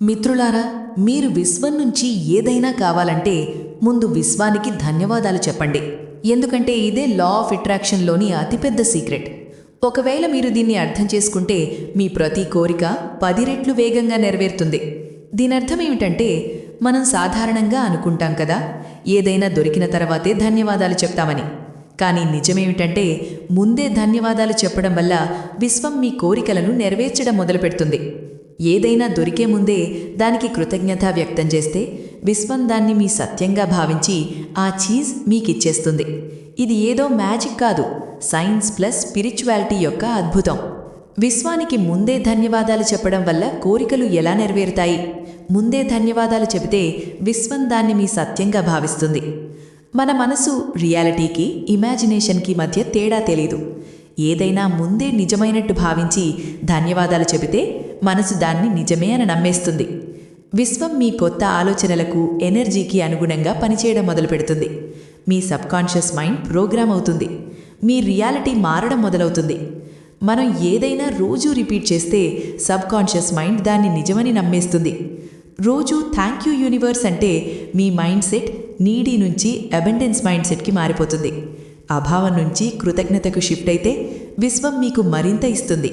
మిత్రులారా మీరు విశ్వం నుంచి ఏదైనా కావాలంటే ముందు విశ్వానికి ధన్యవాదాలు చెప్పండి. ఎందుకంటే ఇదే లా ఆఫ్ అట్రాక్షన్లోని అతిపెద్ద సీక్రెట్ ఒకవేళ మీరు దీన్ని అర్థం చేసుకుంటే మీ ప్రతి కోరిక పది రెట్లు వేగంగా నెరవేరుతుంది. దీని అర్థం ఏమిటంటే మనం సాధారణంగా అనుకుంటాం కదా ఏదైనా దొరికిన తర్వాతే ధన్యవాదాలు చెప్తామని. కానీ నిజమేమిటంటే ముందే ధన్యవాదాలు చెప్పడం వల్ల విశ్వం మీ కోరికలను నెరవేర్చడం మొదలుపెడుతుంది. ఏదైనా దొరికే ముందే దానికి కృతజ్ఞత వ్యక్తం చేస్తే విశ్వం దాన్ని మీ సత్యంగా భావించి ఆ చీజ్ మీకిచ్చేస్తుంది. ఇది ఏదో మ్యాజిక్ కాదు. సైన్స్ ప్లస్ స్పిరిచువాలిటీ యొక్క అద్భుతం. విశ్వానికి ముందే ధన్యవాదాలు చెప్పడం వల్ల కోరికలు ఎలా నెరవేరుతాయి? ముందే ధన్యవాదాలు చెబితే విశ్వం దాన్ని మీ సత్యంగా భావిస్తుంది. మన మనసు రియాలిటీకి ఇమాజినేషన్కి మధ్య తేడా తెలీదు. ఏదైనా ముందే నిజమైనట్టు భావించి ధన్యవాదాలు చెబితే మనసు దాన్ని నిజమే అని నమ్మేస్తుంది. విశ్వం మీ కొత్త ఆలోచనలకు ఎనర్జీకి అనుగుణంగా పనిచేయడం మొదలుపెడుతుంది. మీ సబ్కాన్షియస్ మైండ్ ప్రోగ్రామ్ అవుతుంది. మీ రియాలిటీ మారడం మొదలవుతుంది. మనం ఏదైనా రోజూ రిపీట్ చేస్తే సబ్కాన్షియస్ మైండ్ దాన్ని నిజమని నమ్మేస్తుంది. రోజు థ్యాంక్ యూ యూనివర్స్ అంటే మీ మైండ్ సెట్ నీడీ నుంచి అబెండెన్స్ మైండ్ సెట్కి మారిపోతుంది. అభావం నుంచి కృతజ్ఞతకు షిఫ్ట్ అయితే విశ్వం మీకు మరింత ఇస్తుంది.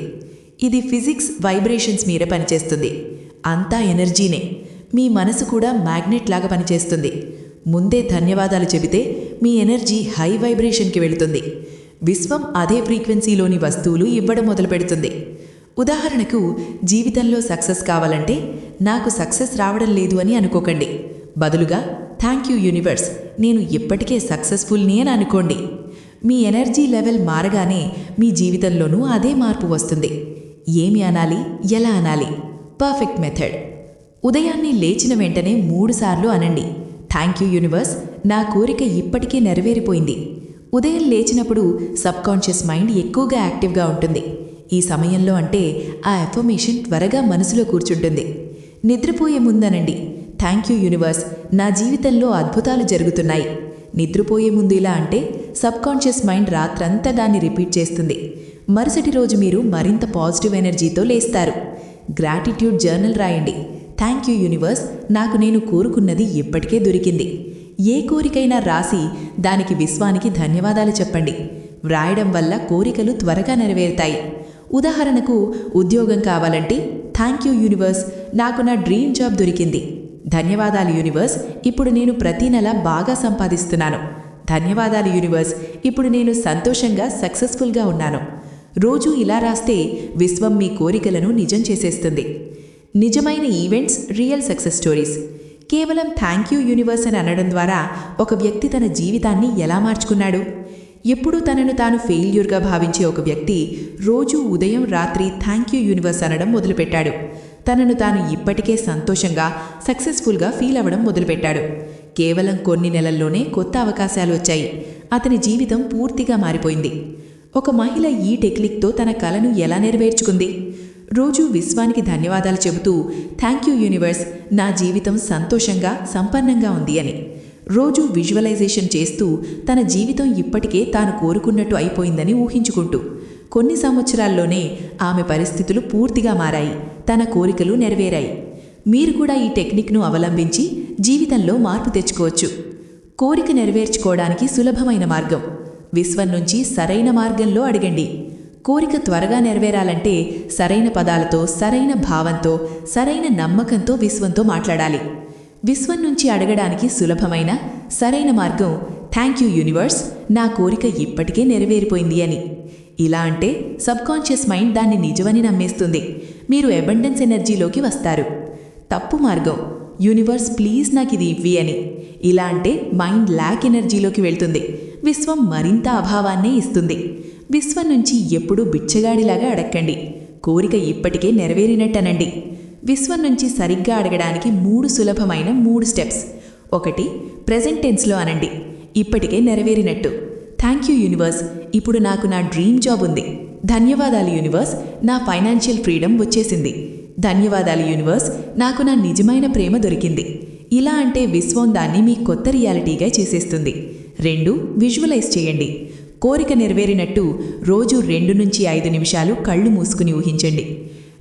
ఇది ఫిజిక్స్ వైబ్రేషన్స్ మీరే పనిచేస్తుంది. అంతా ఎనర్జీనే. మీ మనసు కూడా మ్యాగ్నెట్ లాగా పనిచేస్తుంది. ముందే ధన్యవాదాలు చెబితే మీ ఎనర్జీ హై వైబ్రేషన్కి వెళుతుంది. విశ్వం అదే ఫ్రీక్వెన్సీలోని వస్తువులు ఇవ్వడం మొదలుపెడుతుంది. ఉదాహరణకు జీవితంలో సక్సెస్ కావాలంటే నాకు సక్సెస్ రావడం లేదు అని అనుకోకండి. బదులుగా థ్యాంక్ యూ యూనివర్స్ నేను ఇప్పటికే సక్సెస్ఫుల్ని అని అనుకోండి. మీ ఎనర్జీ లెవెల్ మారగానే మీ జీవితంలోనూ అదే మార్పు వస్తుంది. ఏమి అనాలి? ఎలా అనాలి? పర్ఫెక్ట్ మెథడ్ ఉదయాన్నే లేచిన వెంటనే మూడుసార్లు అనండి. థ్యాంక్ యూ యూనివర్స్ నా కోరిక ఇప్పటికే నెరవేరిపోయింది. ఉదయం లేచినప్పుడు సబ్కాన్షియస్ మైండ్ ఎక్కువగా యాక్టివ్గా ఉంటుంది. ఈ సమయంలో అంటే ఆ ఎఫర్మేషన్ త్వరగా మనసులో కూర్చుంటుంది. నిద్రపోయే ముందనండి. థ్యాంక్ యూ యూనివర్స్ నా జీవితంలో అద్భుతాలు జరుగుతున్నాయి. నిద్రపోయే ముందు ఇలా అంటే సబ్కాన్షియస్ మైండ్ రాత్రంతా దాన్ని రిపీట్ చేస్తుంది. మరుసటి రోజు మీరు మరింత పాజిటివ్ ఎనర్జీతో లేస్తారు. గ్రాటిట్యూడ్ జర్నల్ రాయండి. Thank you universe. నాకు నేను కోరుకున్నది ఇప్పటికే దొరికింది. ఏ కోరికైనా రాసి దానికి విశ్వానికి ధన్యవాదాలు చెప్పండి. వ్రాయడం వల్ల కోరికలు త్వరగా నెరవేరుతాయి. ఉదాహరణకు ఉద్యోగం కావాలంటే థ్యాంక్ యూ యూనివర్స్ నాకు నా డ్రీమ్ జాబ్ దొరికింది. ధన్యవాదాలు యూనివర్స్. ఇప్పుడు నేను ప్రతి నెల బాగా సంపాదిస్తున్నాను. ధన్యవాదాలు యూనివర్స్. ఇప్పుడు నేను సంతోషంగా సక్సెస్ఫుల్గా ఉన్నాను. రోజూ ఇలా రాస్తే విశ్వం మీ కోరికలను నిజం చేసేస్తుంది. నిజమైన ఈవెంట్స్ రియల్ సక్సెస్ స్టోరీస్. కేవలం థ్యాంక్ యూ యూనివర్స్ అని అనడం ద్వారా ఒక వ్యక్తి తన జీవితాన్ని ఎలా మార్చుకున్నాడు? ఎప్పుడూ తనను తాను ఫెయిల్యూర్గా భావించే ఒక వ్యక్తి రోజూ ఉదయం రాత్రి థ్యాంక్ యూ యూనివర్స్ అనడం మొదలుపెట్టాడు. తనను తాను ఇప్పటికే సంతోషంగా సక్సెస్ఫుల్గా ఫీల్ అవ్వడం మొదలుపెట్టాడు. కేవలం కొన్ని నెలల్లోనే కొత్త అవకాశాలు వచ్చాయి. అతని జీవితం పూర్తిగా మారిపోయింది. ఒక మహిళ ఈ టెక్నిక్తో తన కలను ఎలా నెరవేర్చుకుంది? రోజూ విశ్వానికి ధన్యవాదాలు చెబుతూ థ్యాంక్ యూ యూనివర్స్ నా జీవితం సంతోషంగా సంపన్నంగా ఉంది అని. రోజూ విజువలైజేషన్ చేస్తూ తన జీవితం ఇప్పటికే తాను కోరుకున్నట్టు అయిపోయిందని ఊహించుకుంటూ. కొన్ని సంవత్సరాల్లోనే ఆమె పరిస్థితులు పూర్తిగా మారాయి తన కోరికలు నెరవేరాయి. మీరు కూడా ఈ టెక్నిక్ను అవలంబించి జీవితంలో మార్పు తెచ్చుకోవచ్చు. కోరిక నెరవేర్చుకోవడానికి సులభమైన మార్గం. విశ్వం నుంచి సరైన మార్గంలో అడగండి. కోరిక త్వరగా నెరవేరాలంటే సరైన పదాలతో సరైన భావంతో సరైన నమ్మకంతో విశ్వంతో మాట్లాడాలి. విశ్వం నుంచి అడగడానికి సులభమైన సరైన మార్గం థ్యాంక్ యూ యూనివర్స్ నా కోరిక ఇప్పటికే నెరవేరిపోయింది అని. ఇలా అంటే సబ్కాన్షియస్ మైండ్ దాన్ని నిజమని నమ్మేస్తుంది. మీరు అబండెన్స్ ఎనర్జీలోకి వస్తారు. తప్పు మార్గం యూనివర్స్ ప్లీజ్ నాకు ఇది ఇవ్వి అని. ఇలా అంటే మైండ్ ల్యాక్ ఎనర్జీలోకి వెళ్తుంది. విశ్వం మరింత అభావాన్నే ఇస్తుంది. విశ్వం నుంచి ఎప్పుడూ బిచ్చగాడిలాగా అడక్కండి. కోరిక ఇప్పటికే నెరవేరినట్టనండి. విశ్వం నుంచి సరిగ్గా అడగడానికి మూడు సులభమైన మూడు స్టెప్స్. ఒకటి ప్రజెంట్ టెన్స్లో అనండి. ఇప్పటికే నెరవేరినట్టు. థ్యాంక్ యూ యూనివర్స్ ఇప్పుడు నాకు నా డ్రీమ్ జాబ్ ఉంది. ధన్యవాదాలు యూనివర్స్ నా ఫైనాన్షియల్ ఫ్రీడమ్ వచ్చేసింది. ధన్యవాదాలు యూనివర్స్. నాకు నా నిజమైన ప్రేమ దొరికింది. ఇలా అంటే విశ్వం దాన్ని మీ కొత్త రియాలిటీగా చేసేస్తుంది. రెండు విజువలైజ్ చేయండి. కోరిక నెరవేరినట్టు రోజు రెండు నుంచి ఐదు నిమిషాలు కళ్ళు మూసుకుని ఊహించండి.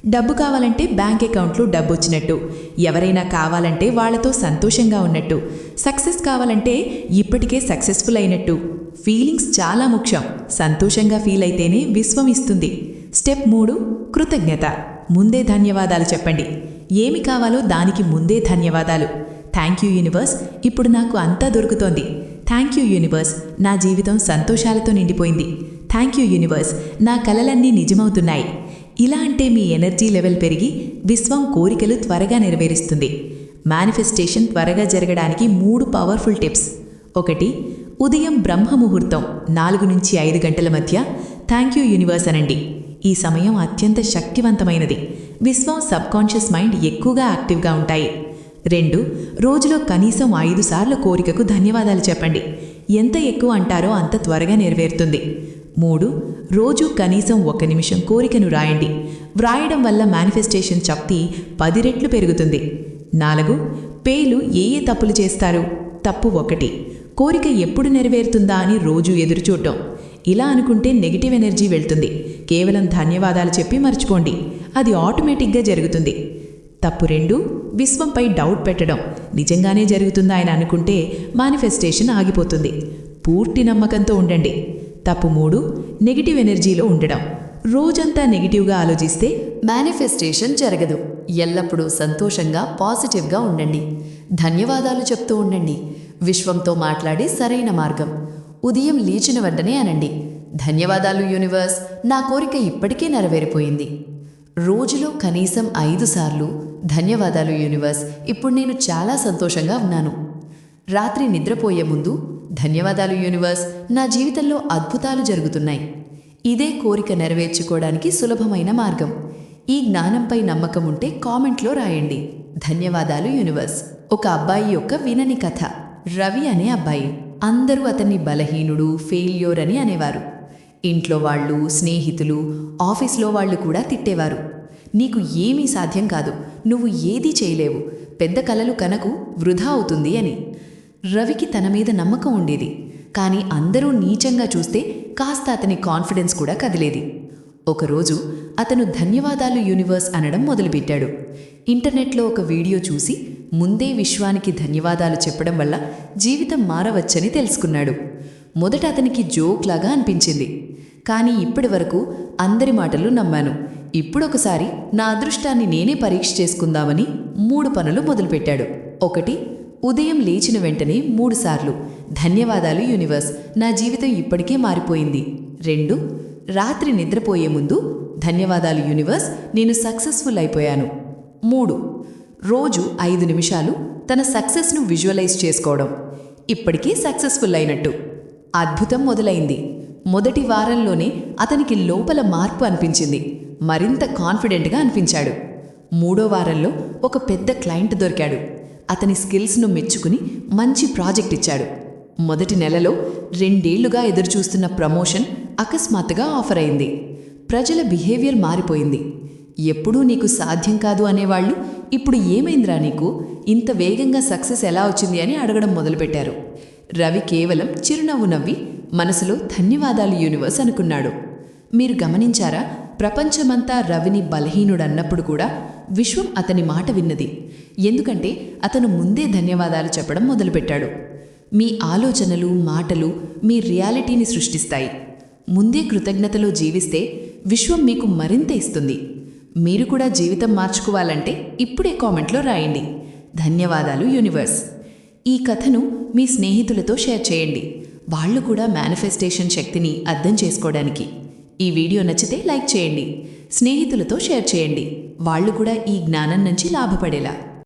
డబ్బు కావాలంటే బ్యాంక్ అకౌంట్లో డబ్బు వచ్చినట్టు. ఎవరైనా కావాలంటే వాళ్ళతో సంతోషంగా ఉన్నట్టు. సక్సెస్ కావాలంటే ఇప్పటికే సక్సెస్ఫుల్ అయినట్టు. ఫీలింగ్స్ చాలా ముఖ్యం. సంతోషంగా ఫీల్ అయితేనే విశ్వం ఇస్తుంది. స్టెప్ మూడు కృతజ్ఞత. ముందే ధన్యవాదాలు చెప్పండి. ఏమి కావాలో దానికి ముందే ధన్యవాదాలు. థ్యాంక్ యూ యూనివర్స్ ఇప్పుడు నాకు అంతా దొరుకుతోంది. థ్యాంక్ యూ యూనివర్స్ నా జీవితం సంతోషాలతో నిండిపోయింది. థ్యాంక్ యూ యూనివర్స్ నా కలలన్నీ నిజమవుతున్నాయి. ఇలా అంటే మీ ఎనర్జీ లెవెల్ పెరిగి విశ్వం కోరికలు త్వరగా నెరవేరుస్తుంది. మేనిఫెస్టేషన్ త్వరగా జరగడానికి మూడు పవర్ఫుల్ టిప్స్ ఒకటి ఉదయం బ్రహ్మ ముహూర్తం నాలుగు నుంచి ఐదు గంటల మధ్య. థ్యాంక్ యూ యూనివర్స్ అనండి. ఈ సమయం అత్యంత శక్తివంతమైనది. విశ్వం సబ్కాన్షియస్ మైండ్ ఎక్కువగా యాక్టివ్గా ఉంటాయి. రెండు రోజులో కనీసం ఐదు సార్లు కోరికకు ధన్యవాదాలు చెప్పండి. ఎంత ఎక్కువ అంటారో అంత త్వరగా నెరవేరుతుంది. మూడు రోజు కనీసం ఒక నిమిషం కోరికను రాయండి. వ్రాయడం వల్ల మేనిఫెస్టేషన్ శక్తి పది రెట్లు పెరుగుతుంది. నాలుగు పేలు ఏ ఏ తప్పులు చేస్తారు? తప్పు ఒకటి. కోరిక ఎప్పుడు నెరవేరుతుందా అని రోజు ఎదురుచూడటం. ఇలా అనుకుంటే నెగిటివ్ ఎనర్జీ వెళ్తుంది. కేవలం ధన్యవాదాలు చెప్పి మర్చిపోండి. అది ఆటోమేటిక్గా జరుగుతుంది. తప్పు రెండు విశ్వంపై డౌట్ పెట్టడం. నిజంగానే జరుగుతుందా అని అనుకుంటే మానిఫెస్టేషన్ ఆగిపోతుంది. పూర్తి నమ్మకంతో ఉండండి. తప్పు మూడు నెగిటివ్ ఎనర్జీలో ఉండడం. రోజంతా నెగిటివ్గా ఆలోచిస్తే మేనిఫెస్టేషన్ జరగదు. ఎల్లప్పుడూ సంతోషంగా పాజిటివ్గా ఉండండి. ధన్యవాదాలు చెప్తూ ఉండండి. విశ్వంతో మాట్లాడే సరైన మార్గం. ఉదయం లేచిన వెంటనే అనండి. ధన్యవాదాలు యూనివర్స్. నా కోరిక ఇప్పటికే నెరవేరిపోయింది. రోజులో కనీసం ఐదు సార్లు ధన్యవాదాలు యూనివర్స్. ఇప్పుడు నేను చాలా సంతోషంగా ఉన్నాను. రాత్రి నిద్రపోయే ముందు ధన్యవాదాలు యూనివర్స్. నా జీవితంలో అద్భుతాలు జరుగుతున్నాయి. ఇదే కోరిక నెరవేర్చుకోవడానికి సులభమైన మార్గం. ఈ జ్ఞానంపై నమ్మకం ఉంటే కామెంట్లో రాయండి. ధన్యవాదాలు యూనివర్స్. ఒక అబ్బాయి యొక్క వినని కథ. రవి అనే అబ్బాయి. అందరూ అతన్ని బలహీనుడు ఫెయిల్యూర్ అని అనేవారు. ఇంట్లో వాళ్ళు స్నేహితులు ఆఫీస్లో వాళ్ళు కూడా తిట్టేవారు. నీకు ఏమీ సాధ్యం కాదు నువ్వు ఏదీ చేయలేవు పెద్ద కలలు కనకు వృధా అవుతుంది అని. రవికి తన మీద నమ్మకం ఉండేది కానీ అందరూ నీచంగా చూస్తే కాస్త అతని కాన్ఫిడెన్స్ కూడా కదిలేది. ఒకరోజు అతను ధన్యవాదాలు యూనివర్స్ అనడం మొదలుపెట్టాడు. ఇంటర్నెట్లో ఒక వీడియో చూసి ముందే విశ్వానికి ధన్యవాదాలు చెప్పడం వల్ల జీవితం మారవచ్చని తెలుసుకున్నాడు. మొదట అతనికి జోక్లాగా అనిపించింది. కానీ ఇప్పటి వరకు అందరి మాటలు నమ్మాను. ఇప్పుడొకసారి నా అదృష్టాన్ని నేనే పరీక్ష చేసుకుందామని మూడు పనులు మొదలుపెట్టాడు. ఒకటి ఉదయం లేచిన వెంటనే మూడుసార్లు ధన్యవాదాలు యూనివర్స్ నా జీవితం ఇప్పటికే మారిపోయింది. రెండు రాత్రి నిద్రపోయే ముందు ధన్యవాదాలు యూనివర్స్ నేను సక్సెస్ఫుల్ అయిపోయాను. మూడు రోజు ఐదు నిమిషాలు తన సక్సెస్ను విజువలైజ్ చేసుకోవడం. ఇప్పటికీ సక్సెస్ఫుల్ అయినట్టు అద్భుతం మొదలైంది. మొదటి వారంలోనే అతనికి లోపల మార్పు అనిపించింది. మరింత కాన్ఫిడెంట్గా అనిపించాడు. మూడో వారంలో ఒక పెద్ద క్లయింట్ దొరికాడు. అతని స్కిల్స్ను మెచ్చుకుని మంచి ప్రాజెక్ట్ ఇచ్చాడు. మొదటి నెలలో రెండేళ్ళుగా ఎదురుచూస్తున్న ప్రమోషన్ అకస్మాత్తుగా ఆఫర్ అయింది ప్రజల బిహేవియర్ మారిపోయింది. ఎప్పుడూ నీకు సాధ్యం కాదు అనేవాళ్ళు ఇప్పుడు ఏమైందిరా నీకు? ఇంత వేగంగా సక్సెస్ ఎలా వచ్చింది అని అడగడం మొదలుపెట్టారు. రవి కేవలం చిరునవ్వు నవ్వి మనసులో ధన్యవాదాలు యూనివర్స్ అనుకున్నాడు. మీరు గమనించారా? ప్రపంచమంతా రవిని బలహీనుడన్నప్పుడు కూడా విశ్వం అతని మాట విన్నది. ఎందుకంటే అతను ముందే ధన్యవాదాలు చెప్పడం మొదలుపెట్టాడు. మీ ఆలోచనలు మాటలు మీ రియాలిటీని సృష్టిస్తాయి. ముందే కృతజ్ఞతలో జీవిస్తే విశ్వం మీకు మరింత ఇస్తుంది. మీరు కూడా జీవితం మార్చుకోవాలంటే ఇప్పుడే కామెంట్లో రాయండి. ధన్యవాదాలు యూనివర్స్. ఈ కథను మీ స్నేహితులతో షేర్ చేయండి. వాళ్ళు కూడా మేనిఫెస్టేషన్ శక్తిని అర్థం చేసుకోవడానికి. ఈ వీడియో నచ్చితే లైక్ చేయండి. స్నేహితులతో షేర్ చేయండి. వాళ్ళు కూడా ఈ జ్ఞానం నుంచి లాభపడేలా.